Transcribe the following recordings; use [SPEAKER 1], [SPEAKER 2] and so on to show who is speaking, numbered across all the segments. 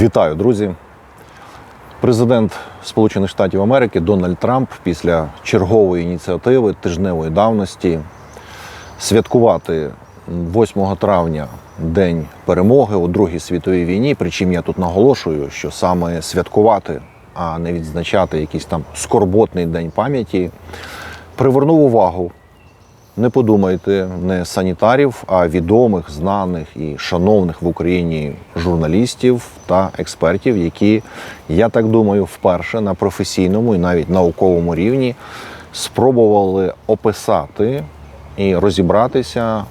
[SPEAKER 1] Вітаю, друзі. Президент Сполучених Штатів Америки Дональд Трамп після чергової ініціативи тижневої давності святкувати 8 травня День перемоги у Другій світовій війні. Причому я тут наголошую, що саме святкувати, а не відзначати якийсь там скорботний день пам'яті, привернув увагу не подумайте, не санітарів, а відомих, знаних і шановних в Україні журналістів та експертів, які, я так думаю, вперше на професійному і навіть науковому рівні спробували описати і розібратися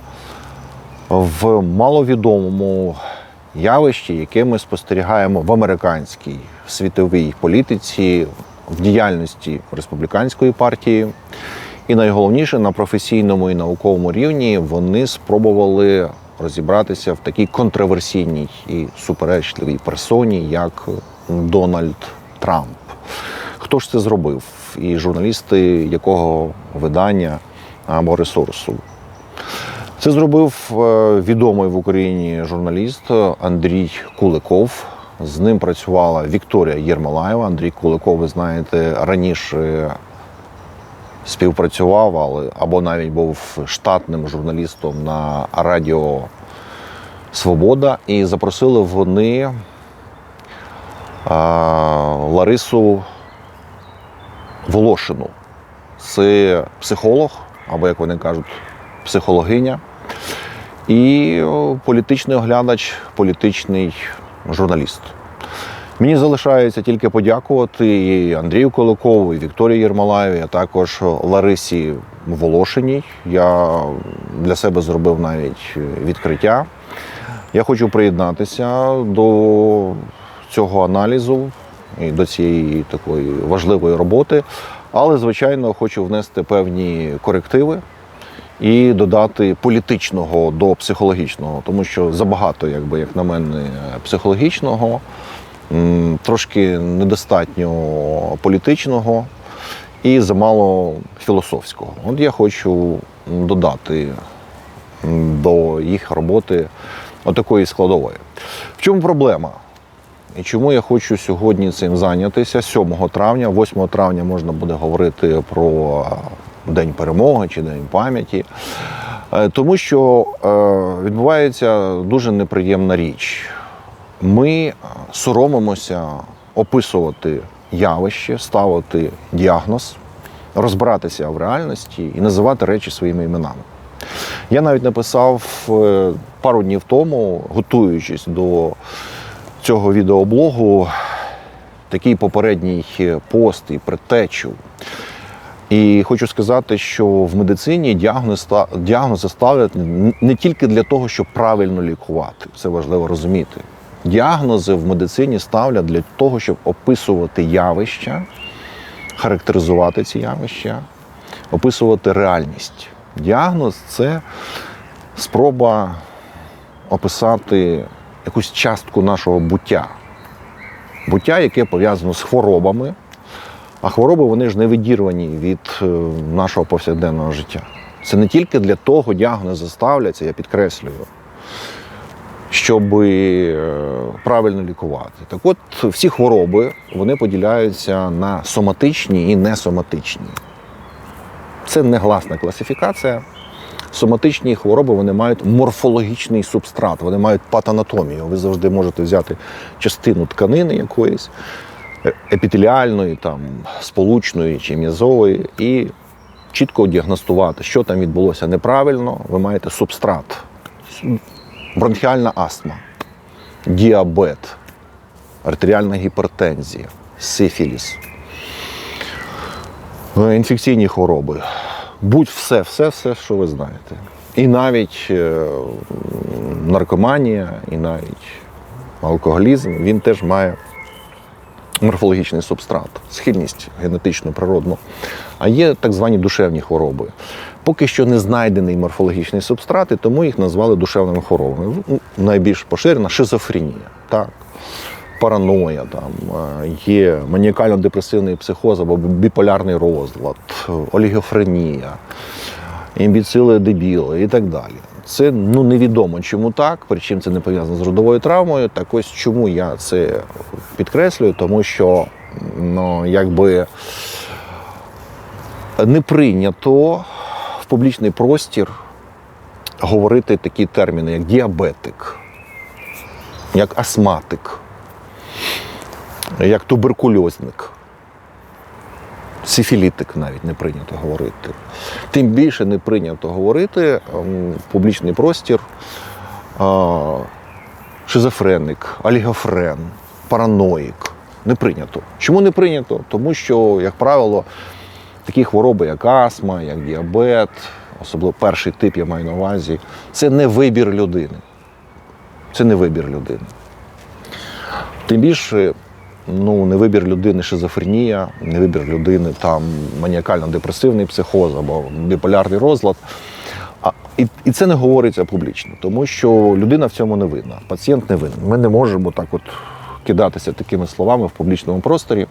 [SPEAKER 1] в маловідомому явищі, яке ми спостерігаємо в американській світовій політиці, в діяльності республіканської партії. І найголовніше на професійному і науковому рівні вони спробували розібратися в такій контроверсійній і суперечливій персоні, як Дональд Трамп. Хто ж це зробив? І журналісти якого видання або ресурсу? Це зробив е, відомий в Україні журналіст Андрій Куликов. З ним працювала Вікторія Єрмолаєва. Андрій Куликов, ви знаєте, раніше співпрацював, але або навіть був штатним журналістом на Радіо Свобода. І запросили вони Ларису Волошину. Це психолог, або як вони кажуть, психологиня. І політичний оглядач, політичний журналіст. Мені залишається тільки подякувати і Андрію Куликову, і Вікторії Єрмолаєві, а також Ларисі Волошиній. Я для себе зробив навіть відкриття. Я хочу приєднатися до цього аналізу і до цієї такої важливої роботи, але, звичайно, хочу внести певні корективи і додати політичного до психологічного, тому що забагато, якби як на мене, психологічного, трошки недостатньо політичного і замало філософського. От я хочу додати до їх роботи отакої складової. В чому проблема? І чому я хочу сьогодні цим зайнятися? 7 травня, 8 травня можна буде говорити про День перемоги чи День пам'яті. Е, Тому що е, відбувається дуже неприємна річ. Ми е, соромимося описувати явище, ставити діагноз, розбиратися в реальності і називати речі своїми іменами. Я навіть написав е, пару днів тому, готуючись до цього відеоблогу, такий попередній пост і предтечу. І хочу сказати, що в медицині діагноз, діагнози ставлять не тільки для того, щоб правильно лікувати. Це важливо розуміти. Діагнози в медицині ставлять для того, щоб описувати явища, характеризувати ці явища, описувати реальність. Діагноз це спроба описати якусь частку нашого буття. Буття, яке пов'язано з хворобами, а хвороби вони ж не відірвані від е, нашого повсякденного життя. Це не тільки для того діагнози ставляться, я підкреслюю, щоб е, правильно лікувати. Так от всі хвороби вони поділяються на соматичні і несоматичні. Це негласна класифікація. Соматичні хвороби вони мають морфологічний субстрат, вони мають патанатомію. Ви завжди можете взяти частину тканини якоїсь, е- епітеліальної, там, сполучної чи м'язової, і чітко діагностувати, що там відбулося неправильно. Ви маєте субстрат, бронхіальна астма, діабет, артеріальна гіпертензія, сифіліс, е, інфекційні хвороби. Будь все, все, все, що ви знаєте. І навіть е, наркоманія, і навіть алкоголізм, він теж має морфологічний субстрат, схильність генетичну, природну. А є так звані душевні хвороби. Поки що не знайдений морфологічний субстрат, і тому їх назвали душевними хворобами. Найбільш поширена шизофренія. Так. Параноя, там е, є маніакально-депресивний психоз або біполярний розлад, олігофренія, імбіцили дебіли і так далі. Це ну невідомо, чому так, причому це не пов'язано з родовою травмою. Так ось чому я це підкреслюю, тому що ну, якби не прийнято в публічний простір говорити такі терміни, як діабетик, як астматик, як туберкульозник. Сифілітик навіть не прийнято говорити. Тим більше не прийнято говорити ем, публічний простір шизофреник, олігофрен, параноїк. Не прийнято. Чому не прийнято? Тому що, як правило, такі хвороби, як астма, як діабет, особливо перший тип я маю на увазі, це не вибір людини. Це не вибір людини. Тим більше, ну, не вибір людини шизофренія, не вибір людини там маніакально-депресивний психоз або біполярний розлад. А, і, і це не говориться публічно, тому що людина в цьому не винна, пацієнт не винен. Ми не можемо так от кидатися такими словами в публічному просторі.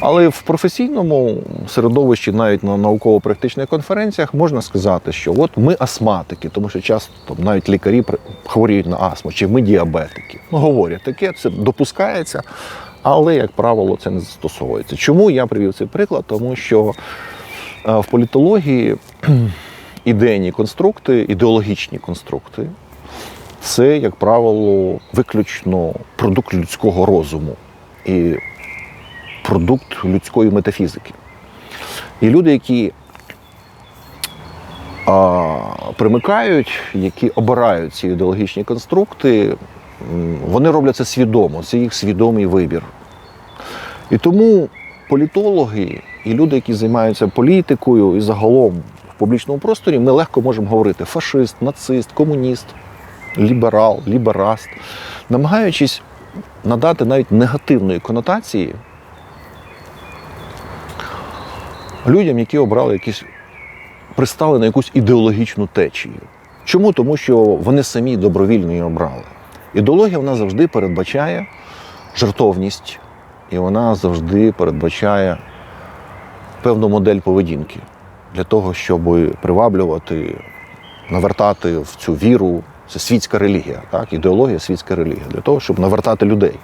[SPEAKER 1] Але в професійному середовищі, навіть на науково-практичних конференціях, можна сказати, що от ми астматики, тому що часто навіть лікарі хворіють на астму, чи ми діабетики. Ну, говорять таке, це допускається, але, як правило, це не застосовується. Чому я привів цей приклад? Тому що е, в політології ідейні конструкти, ідеологічні конструкти це, як правило, виключно продукт людського розуму. І продукт людської метафізики. І люди, які а, примикають, які обирають ці ідеологічні конструкти, вони роблять це свідомо, це їх свідомий вибір. І тому політологи і люди, які займаються політикою і загалом в публічному просторі, ми легко можемо говорити фашист, нацист, комуніст, ліберал, лібераст, намагаючись надати навіть негативної конотації людям, які обрали якісь пристали на якусь ідеологічну течію. Чому? Тому що вони самі добровільно її обрали. Ідеологія вона завжди передбачає жертовність, і вона завжди передбачає певну модель поведінки для того, щоб приваблювати, навертати в цю віру. Це світська релігія, так? ідеологія світська релігія, для того, щоб навертати людей.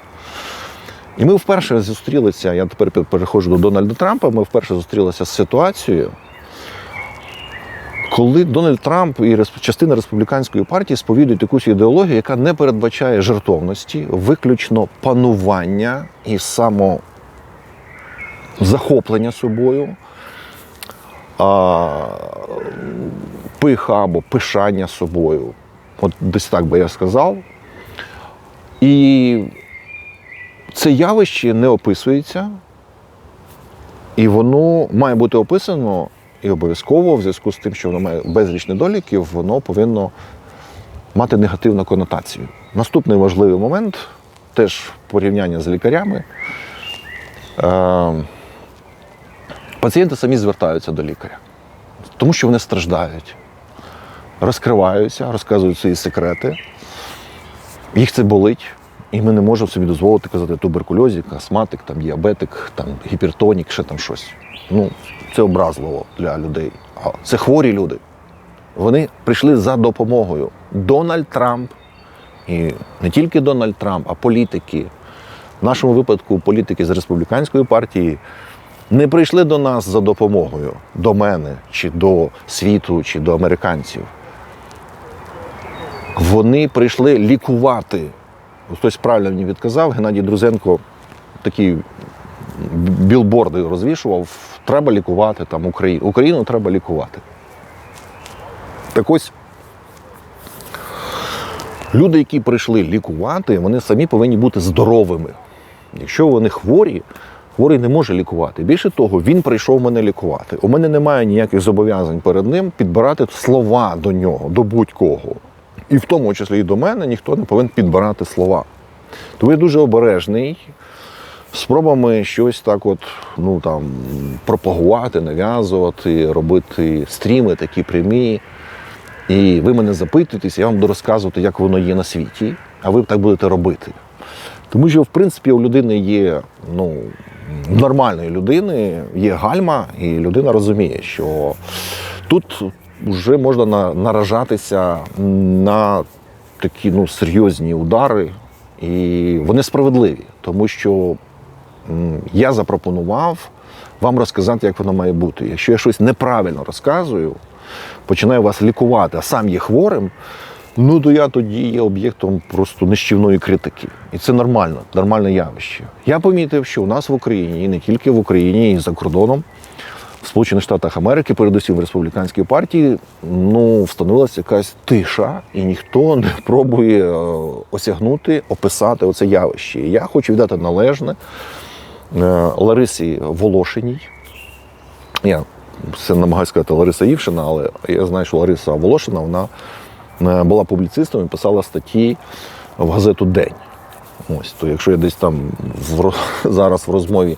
[SPEAKER 1] І ми вперше зустрілися, я тепер переходжу до Дональда Трампа, ми вперше зустрілися з ситуацією, коли Дональд Трамп і частина республіканської партії сповідують якусь ідеологію, яка не передбачає жертовності, виключно панування і самозахоплення собою, а, пиха або пишання собою. От десь так би я сказав. І це явище не описується, і воно має бути описано і обов'язково, в зв'язку з тим, що воно має безліч недоліків, воно повинно мати негативну конотацію. Наступний важливий момент теж порівняння з лікарями. Е, пацієнти самі звертаються до лікаря, тому що вони страждають, розкриваються, розказують свої секрети. Їх це болить, і ми не можемо собі дозволити казати туберкульозик, астматик, там, діабетик, там, гіпертонік, ще там щось. Ну, це образливо для людей. А це хворі люди. Вони прийшли за допомогою. Дональд Трамп, і не тільки Дональд Трамп, а політики. В нашому випадку політики з республіканської партії не прийшли до нас за допомогою, до мене, чи до світу, чи до американців. Вони прийшли лікувати. Хтось правильно мені відказав, Геннадій Друзенко такі білборди розвішував. Треба лікувати там Україну. Україну треба лікувати. Так ось люди, які прийшли лікувати, вони самі повинні бути здоровими. Якщо вони хворі, хворий не може лікувати. Більше того, він прийшов мене лікувати. У мене немає ніяких зобов'язань перед ним підбирати слова до нього, до будь-кого. І в тому числі і до мене ніхто не повинен підбирати слова. Тому я дуже обережний спробами щось так от, ну там, пропагувати, нав'язувати, робити стріми такі прямі. І ви мене запитуєтесь, я вам буду розказувати, як воно є на світі, а ви так будете робити. Тому що, в принципі, у людини є, ну, нормальної людини є гальма, і людина розуміє, що тут вже можна на- наражатися на такі ну, серйозні удари, і вони справедливі, тому що я запропонував вам розказати, як воно має бути. Якщо я щось неправильно розказую, починаю вас лікувати, а сам є хворим, ну то я тоді є об'єктом просто нищівної критики. І це нормально, нормальне явище. Я помітив, що у нас в Україні, і не тільки в Україні, і за кордоном, в Сполучених Штатах Америки, передусім в республіканській партії, ну встановилася якась тиша, і ніхто не пробує е, осягнути, описати оце явище. Я хочу віддати належне е, Ларисі Волошиній. Я все намагаюся сказати Лариса Євшина, але я знаю, що Лариса Волошина вона е, була публіцистом і писала статті в газету День. Ось, то якщо я десь там в, зараз в розмові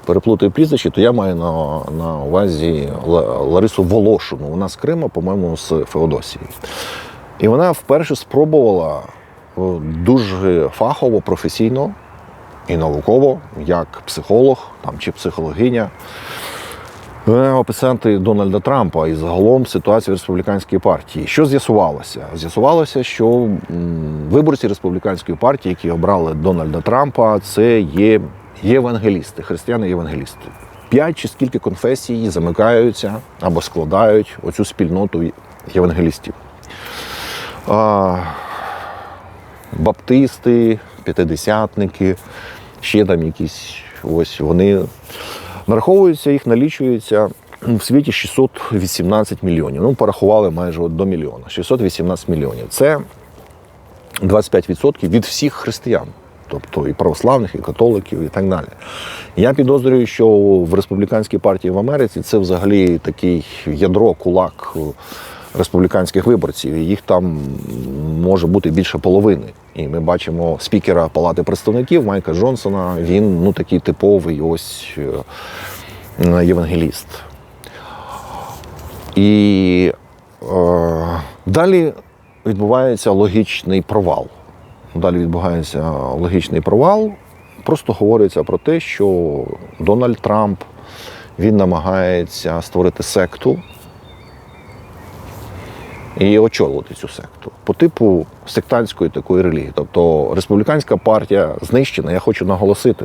[SPEAKER 1] переплутаю прізвище, то я маю на, на увазі Ларису Волошину. Вона з Крима, по-моєму, з Феодосії. І вона вперше спробувала е, дуже фахово, професійно і науково, як психолог там, чи психологиня, описати Дональда Трампа і загалом ситуацію в республіканській партії. Що з'ясувалося? З'ясувалося, що виборці республіканської партії, які обрали Дональда Трампа, це є євангелісти, християни-євангелісти. П'ять чи скільки конфесій замикаються або складають оцю спільноту євангелістів. А, баптисти, п'ятидесятники, ще там якісь ось вони нараховуються, їх налічується в світі 618 мільйонів. Ну, порахували майже от до мільйона. 618 мільйонів. Це 25% від всіх християн. Тобто і православних, і католиків, і так далі. Я підозрюю, що в республіканській партії в Америці це взагалі такий ядро, кулак республіканських виборців. Їх там може бути більше половини. І ми бачимо спікера Палати представників Майка Джонсона. Він ну такий типовий ось е, євангеліст. І е, далі відбувається логічний провал. Далі відбувається логічний провал. Просто говориться про те, що Дональд Трамп він намагається створити секту і очолити цю секту по типу сектантської такої релігії. Тобто республіканська партія знищена. Я хочу наголосити,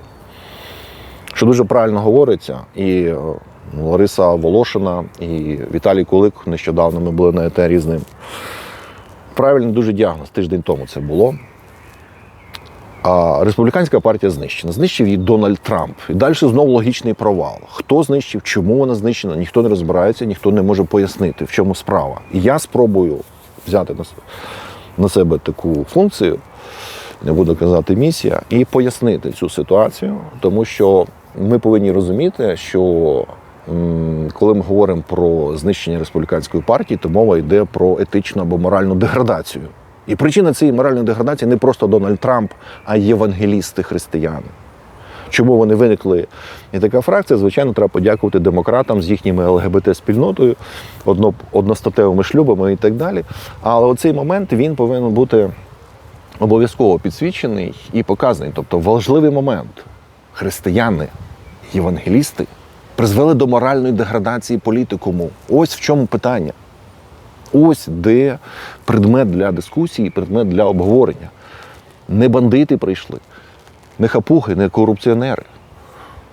[SPEAKER 1] що дуже правильно говориться, і е, Лариса Волошина, і Віталій Кулик нещодавно ми були на етері з ним. Правильний дуже діагноз, тиждень тому це було. А республіканська партія знищена. Знищив її Дональд Трамп. І далі знову логічний провал. Хто знищив, чому вона знищена, ніхто не розбирається, ніхто не може пояснити, в чому справа. І я спробую взяти на, с- на себе таку функцію, не буду казати місія, і пояснити цю ситуацію, тому що ми повинні розуміти, що коли ми говоримо про знищення республіканської партії, то мова йде про етичну або моральну деградацію. І причина цієї моральної деградації не просто Дональд Трамп, а євангелісти християни. Чому вони виникли? І така фракція, звичайно, треба подякувати демократам з їхніми ЛГБТ-спільнотою, одно, одностатевими шлюбами і так далі. Але оцей момент він повинен бути обов'язково підсвічений і показаний. Тобто важливий момент. Християни, євангелісти призвели до моральної деградації політикуму. Ось в чому питання. Ось де предмет для дискусії, предмет для обговорення. Не бандити прийшли, не хапухи, не корупціонери,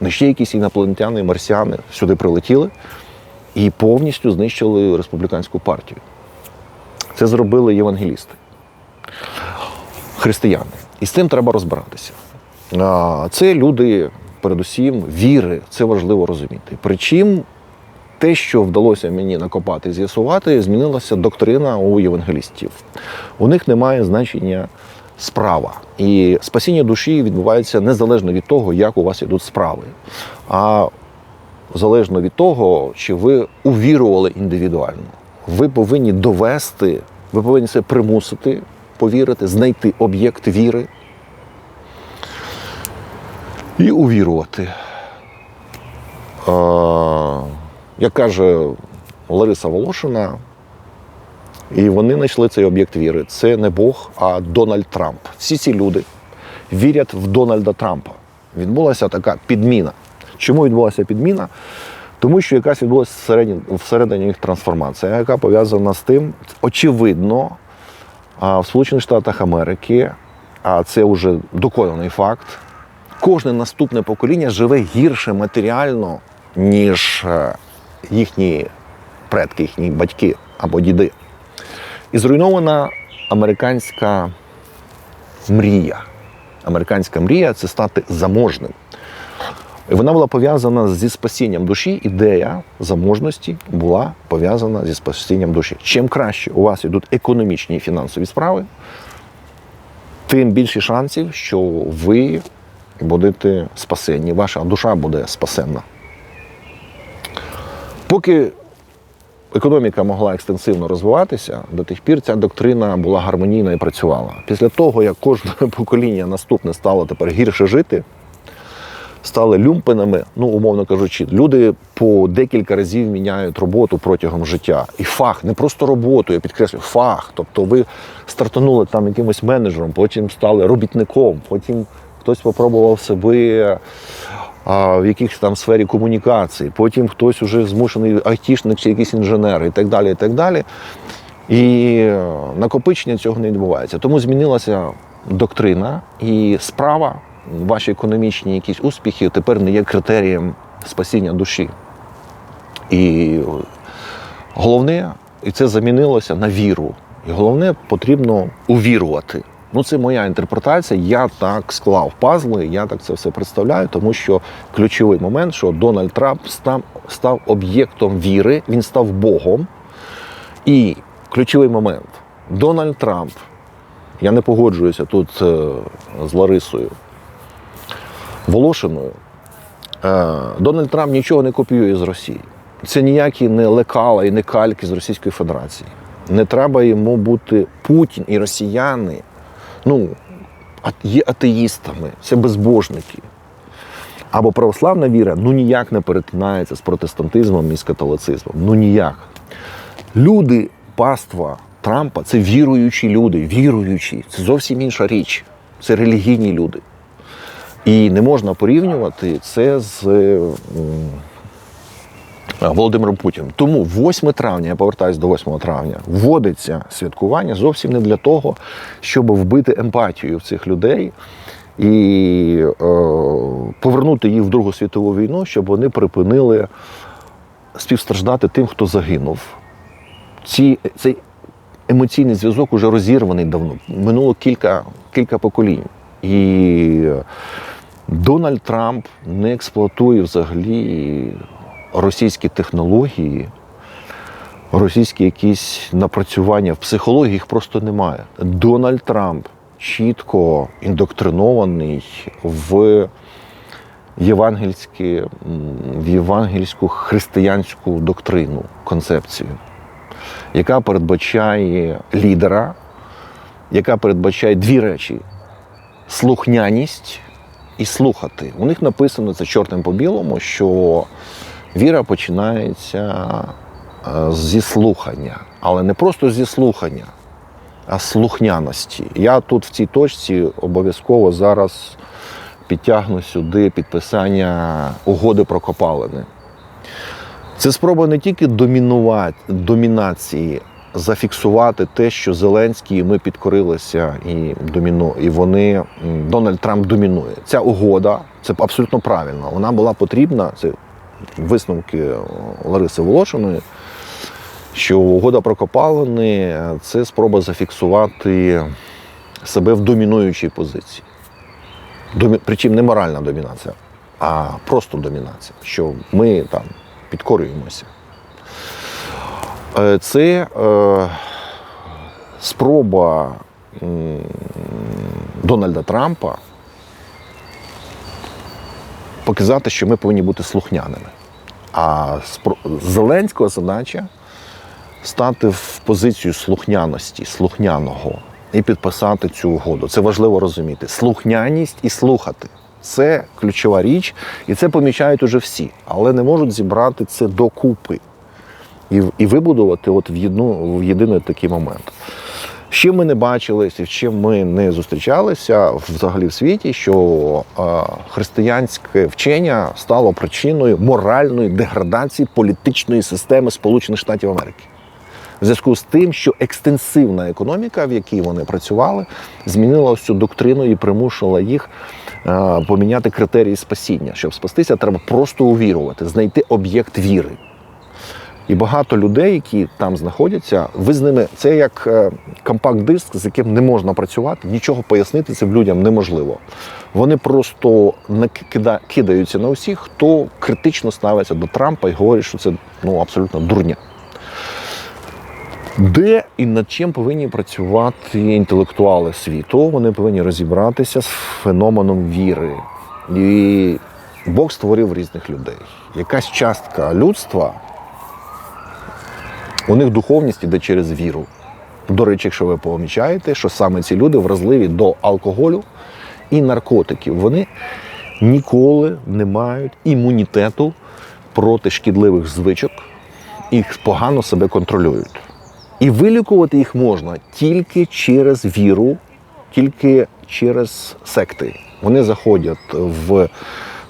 [SPEAKER 1] не ще якісь інопланетяни, марсіани сюди прилетіли і повністю знищили республіканську партію. Це зробили євангелісти, християни. І з цим треба розбиратися. Це люди, передусім, віри, це важливо розуміти. Причому те, що вдалося мені накопати і з'ясувати, змінилася доктрина у євангелістів. У них немає значення справа. І спасіння душі відбувається незалежно від того, як у вас йдуть справи, а залежно від того, чи ви увірували індивідуально. Ви повинні довести, ви повинні себе примусити повірити, знайти об'єкт віри і увірувати. Як каже Лариса Волошина, і вони знайшли цей об'єкт віри. Це не Бог, а Дональд Трамп. Всі ці люди вірять в Дональда Трампа. Відбулася така підміна. Чому відбулася підміна? Тому що якась відбулася всередині, всередині їх трансформація, яка пов'язана з тим, очевидно, в Сполучених Штатах Америки, а це вже доконаний факт, кожне наступне покоління живе гірше матеріально, ніж е, їхні предки, їхні батьки або діди. І зруйнована американська мрія. Американська мрія це стати заможним. І вона була пов'язана зі спасінням душі. Ідея заможності була пов'язана зі спасінням душі. Чим краще у вас йдуть економічні і фінансові справи, тим більше шансів, що ви будете спасенні, ваша душа буде спасенна. Поки економіка могла екстенсивно розвиватися, до тих пір ця доктрина була гармонійна і працювала. Після того, як кожне покоління наступне стало тепер гірше жити, стали люмпенами, ну, умовно кажучи, люди по декілька разів міняють роботу протягом життя. І фах, не просто роботу, я підкреслюю, фах. Тобто ви стартанули там якимось менеджером, потім стали робітником, потім хтось спробував себе в якихось там сфері комунікації, потім хтось уже змушений айтішник чи якийсь інженер і так далі. І так далі. І накопичення цього не відбувається. Тому змінилася доктрина і справа, ваші економічні якісь успіхи тепер не є критерієм спасіння душі. І головне, і це замінилося на віру. І головне, потрібно увірувати. Ну, це моя інтерпретація. Я так склав пазли, я так це все представляю, тому що ключовий момент, що Дональд Трамп став, став об'єктом віри, він став Богом. І ключовий момент: Дональд Трамп. Я не погоджуюся тут е, з Ларисою Волошиною. Е, Дональд Трамп нічого не копіює з Росії. Це ніякі не лекала і не кальки з Російської Федерації. Не треба йому бути Путін і росіяни. Ну, є атеїстами, це безбожники. Або православна віра ну ніяк не перетинається з протестантизмом і з католицизмом. Ну ніяк. Люди паства Трампа це віруючі люди, віруючі. Це зовсім інша річ. Це релігійні люди. І не можна порівнювати це з Володимиром Путіним. Тому 8 травня, я повертаюся до 8 травня, вводиться святкування зовсім не для того, щоб вбити емпатію в цих людей і е, повернути їх в Другу світову війну, щоб вони припинили співстраждати тим, хто загинув. Ці, цей емоційний зв'язок уже розірваний давно. Минуло кілька, кілька поколінь. І Дональд Трамп не експлуатує взагалі російські технології, російські якісь напрацювання в психології їх просто немає. Дональд Трамп чітко індоктринований в євангельські, в євангельську християнську доктрину, концепцію, яка передбачає лідера, яка передбачає дві речі: слухняність і слухати. У них написано це чортом по білому, що віра починається е, зі слухання, але не просто зі слухання, а слухняності. Я тут в цій точці обов'язково зараз підтягну сюди підписання угоди про копалини. Це спроба не тільки домінувати, домінації, зафіксувати те, що Зеленський і ми підкорилися і доміну, і вони Дональд Трамп домінує. Ця угода це абсолютно правильно. Вона була потрібна. Це висновки Лариси Волошиної. Що угода про копалини це спроба зафіксувати себе в домінуючій позиції. Домі... Причому не моральна домінація, а просто домінація, що ми там підкорюємося. Е, Це е, спроба Дональда Трампа показати, що ми повинні бути слухняними. А Зеленського задача стати в позицію слухняності, слухняного і підписати цю угоду. Це важливо розуміти. Слухняність і слухати. Це ключова річ, і це помічають уже всі, але не можуть зібрати це докупи і, і вибудувати от в, єдну, в єдиний такий момент. Ще ми не бачилися, з чим ми не зустрічалися взагалі в світі, що е, християнське вчення стало причиною моральної деградації політичної системи Сполучених Штатів Америки. В зв'язку з тим, що екстенсивна економіка, в якій вони працювали, змінила цю доктрину і примушувала їх е, поміняти критерії спасіння. Щоб спастися, треба просто увірувати, знайти об'єкт віри. І багато людей, які там знаходяться, ви з ними це як е, компакт-диск, з яким не можна працювати, нічого пояснити цим людям неможливо. Вони просто кидаються на усіх, хто критично ставиться до Трампа і говорить, що це ну абсолютно дурня. Де і над чим повинні працювати інтелектуали світу? Вони повинні розібратися з феноменом віри. І Бог створив різних людей. Якась частка людства, у них духовність іде через віру. До речі, якщо ви помічаєте, що саме ці люди вразливі до алкоголю і наркотиків, вони ніколи не мають імунітету проти шкідливих звичок і погано себе контролюють. І вилікувати їх можна тільки через віру, тільки через секти. Вони заходять в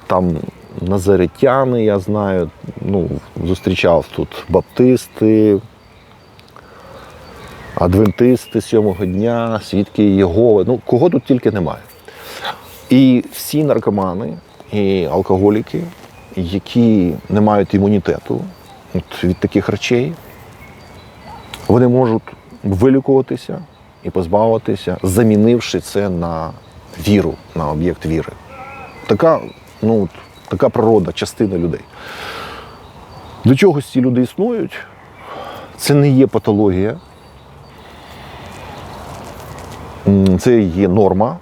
[SPEAKER 1] там назаретяни, я знаю, ну, зустрічав тут баптисти, адвентисти сьомого дня, свідки Єгови. Ну, кого тут тільки немає. І всі наркомани і алкоголіки, які не мають імунітету от від таких речей, вони можуть вилікуватися і позбавитися, замінивши це на віру, на об'єкт віри. Така, ну, така природа, частина людей. До чогось ці люди існують. Це не є патологія. Це є норма,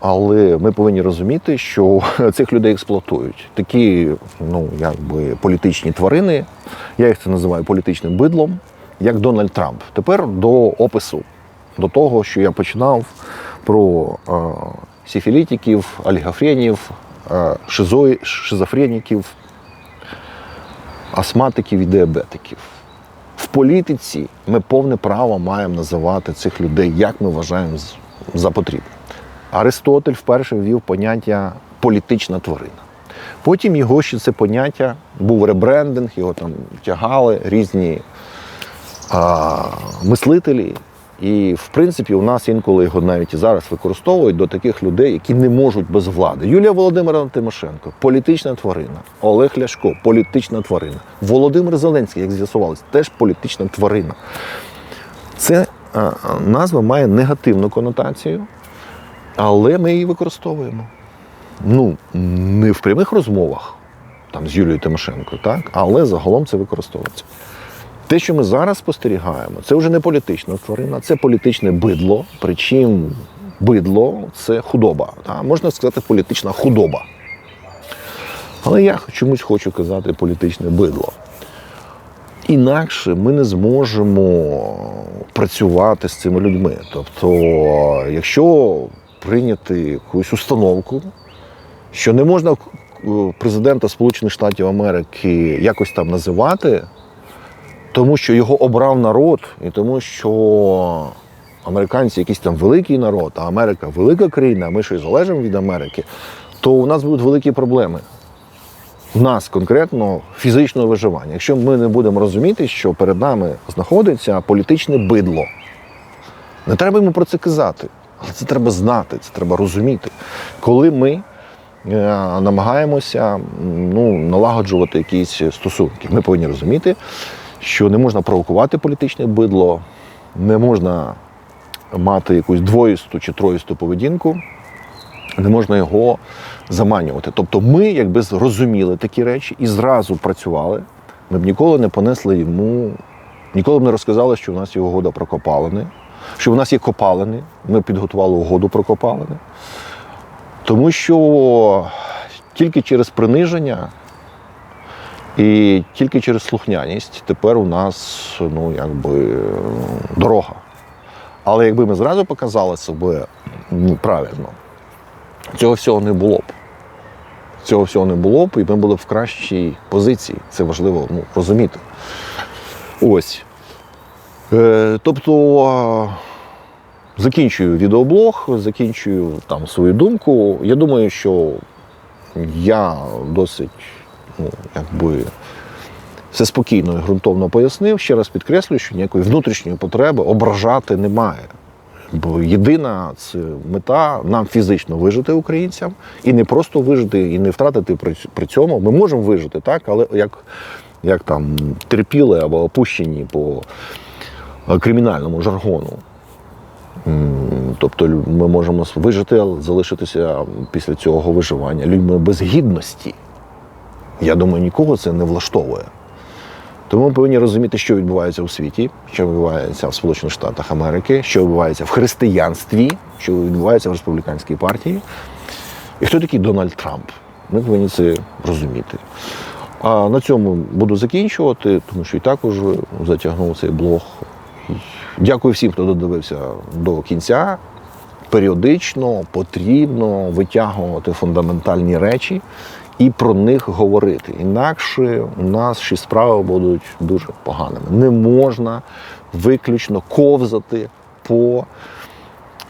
[SPEAKER 1] але ми повинні розуміти, що цих людей експлуатують. Такі, ну, якби політичні тварини, я їх це називаю політичним бидлом, як Дональд Трамп. Тепер до опису, до того, що я починав про е, сифілітиків, олігофренів, шизої, шизофреніків, астматиків і діабетиків. В політиці ми повне право маємо називати цих людей, як ми вважаємо за потрібне. Аристотель вперше ввів поняття політична тварина. Потім його ще це поняття був ребрендинг, його там тягали різні а, мислителі. І, в принципі, у нас інколи його навіть і зараз використовують до таких людей, які не можуть без влади. Юлія Володимирівна Тимошенко політична тварина. Олег Ляшко політична тварина. Володимир Зеленський, як з'ясувалось, теж політична тварина. Це а, а, назва має негативну конотацію, але ми її використовуємо. Ну, не в прямих розмовах там, з Юлією Тимошенко, так? але загалом це використовується. Те, що ми зараз спостерігаємо, це вже не політична тварина, це політичне бидло. Причому бидло це худоба. Та? Можна сказати, політична худоба. Але я чомусь хочу казати політичне бидло. Інакше ми не зможемо працювати з цими людьми. Тобто, якщо прийняти якусь установку, що не можна е, президента Сполучених Штатів Америки якось там називати, тому що його обрав народ, і тому що американці якийсь там великий народ, а Америка велика країна, а ми ще й залежимо від Америки, то у нас будуть великі проблеми. У нас конкретно фізичного виживання. Якщо ми не будемо розуміти, що перед нами знаходиться політичне бидло, не треба йому про це казати, але це треба знати, це треба розуміти. Коли ми е, намагаємося ну, налагоджувати якісь стосунки, ми повинні розуміти, що не можна провокувати політичне бидло, не можна мати якусь двоїсту чи троїсту поведінку, не можна його заманювати. Тобто ми, якби зрозуміли такі речі і зразу працювали, ми б ніколи не понесли йому, ніколи б не розказали, що в нас є угода про копалини, що в нас є копалини, ми підготували угоду про копалини. Тому що тільки через приниження і тільки через слухняність тепер у нас ну, якби, дорога. Але якби ми зразу показали себе ну, правильно, цього всього не було б. Цього всього не було б, і ми були б в кращій позиції. Це важливо ну, розуміти. Ось. Е, тобто, закінчую відеоблог, закінчую там свою думку. Я думаю, що я досить ну, якби, все спокійно і ґрунтовно пояснив. Ще раз підкреслюю, що ніякої внутрішньої потреби ображати немає. Бо єдина це мета нам фізично вижити українцям і не просто вижити, і не втратити при, цьому. Ми можемо вижити, так, але як, як там терпіли або опущені по е, кримінальному жаргону. Тобто ми можемо вижити, але залишитися після цього виживання людьми без гідності. Я думаю, нікого це не влаштовує. Тому ми повинні розуміти, що відбувається у світі, що відбувається в Сполучених Штатах Америки, що відбувається в християнстві, що відбувається в республіканській партії. І хто такий Дональд Трамп? Ми повинні це розуміти. А на цьому буду закінчувати, тому що і так уже затягнув цей блог. Дякую всім, хто додивився до кінця. Періодично потрібно витягувати фундаментальні речі і про них говорити. Інакше у нас ще справи будуть дуже поганими. Не можна виключно ковзати по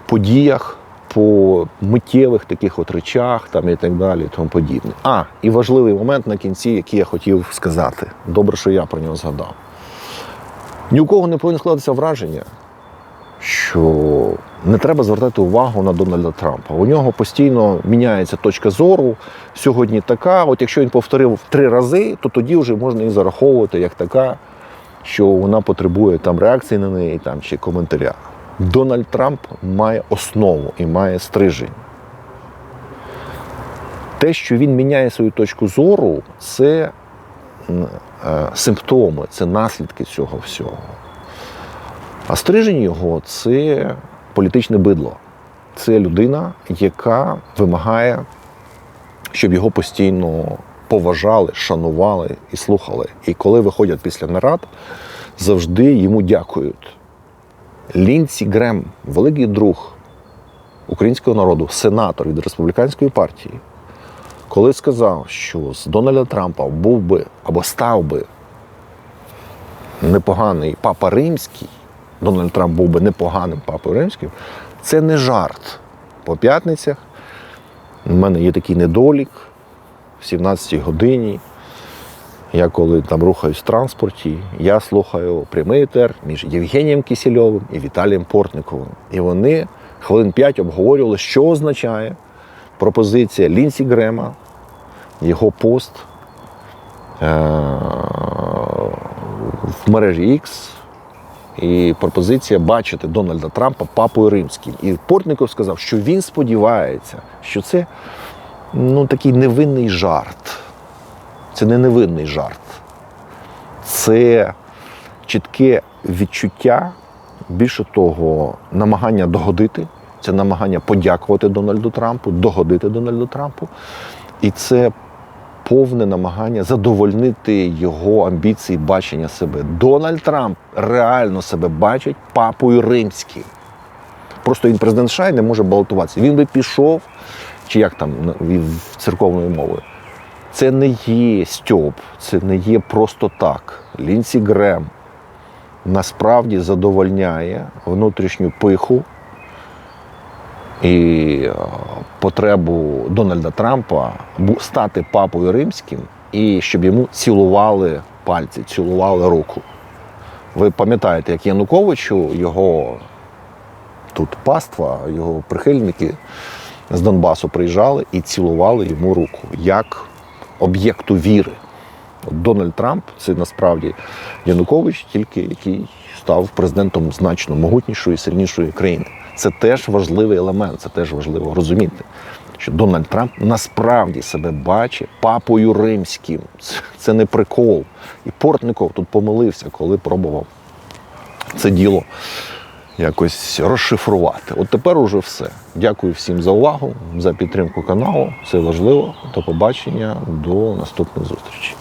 [SPEAKER 1] подіях, по миттєвих таких от речах там і так далі, тому подібне. А, і важливий момент на кінці, який я хотів сказати. Добре, що я про нього згадав. Ні у кого не повинно складатися враження, що не треба звертати увагу на Дональда Трампа. У нього постійно міняється точка зору. Сьогодні така. От якщо він повторив три рази, то тоді вже можна і зараховувати як така, що вона потребує там реакції на неї там, чи коментаря. Дональд Трамп має основу і має стрижень. Те, що він міняє свою точку зору, це е, симптоми, це наслідки цього всього. А стрижень його це політичне бидло. Це людина, яка вимагає, щоб його постійно поважали, шанували і слухали. І коли виходять після нарад, завжди йому дякують. Лінці Грем, великий друг українського народу, сенатор від республіканської партії, коли сказав, що з Дональда Трампа був би або став би непоганий папа римський, Дональд Трамп був би непоганим папою римським, це не жарт. По п'ятницях у мене є такий недолік в 17-й годині. Я коли там рухаюсь в транспорті, я слухаю прямий етер між Євгенієм Кисельовим і Віталієм Портниковим. І вони хвилин п'ять обговорювали, що означає пропозиція Лінсі Грема, його пост е- в мережі X і пропозиція бачити Дональда Трампа папою римським. І Портников сказав, що він сподівається, що це ну, такий невинний жарт. Це не невинний жарт. Це чітке відчуття, більше того, намагання догодити, це намагання подякувати Дональду Трампу, догодити Дональду Трампу. І це повне намагання задовольнити його амбіції бачення себе. Дональд Трамп реально себе бачить папою римським. Просто він президент США і не може балотуватися. Він би пішов, чи як там від церковною мовою. Це не є Стьоп, це не є просто так. Лінсі Грем насправді задовольняє внутрішню пиху і е, потребу Дональда Трампа стати папою римським і щоб йому цілували пальці, цілували руку. Ви пам'ятаєте, як Януковичу його тут паства, його прихильники з Донбасу приїжджали і цілували йому руку як об'єкту віри. От Дональд Трамп це насправді Янукович, тільки який став президентом значно могутнішої і сильнішої країни. Це теж важливий елемент, це теж важливо розуміти, що Дональд Трамп насправді себе бачить папою римським. Це, не прикол. І Портников тут помилився, коли пробував це діло якось розшифрувати. От тепер уже все. Дякую всім за увагу, за підтримку каналу. Це важливо. До побачення, до наступних зустрічей.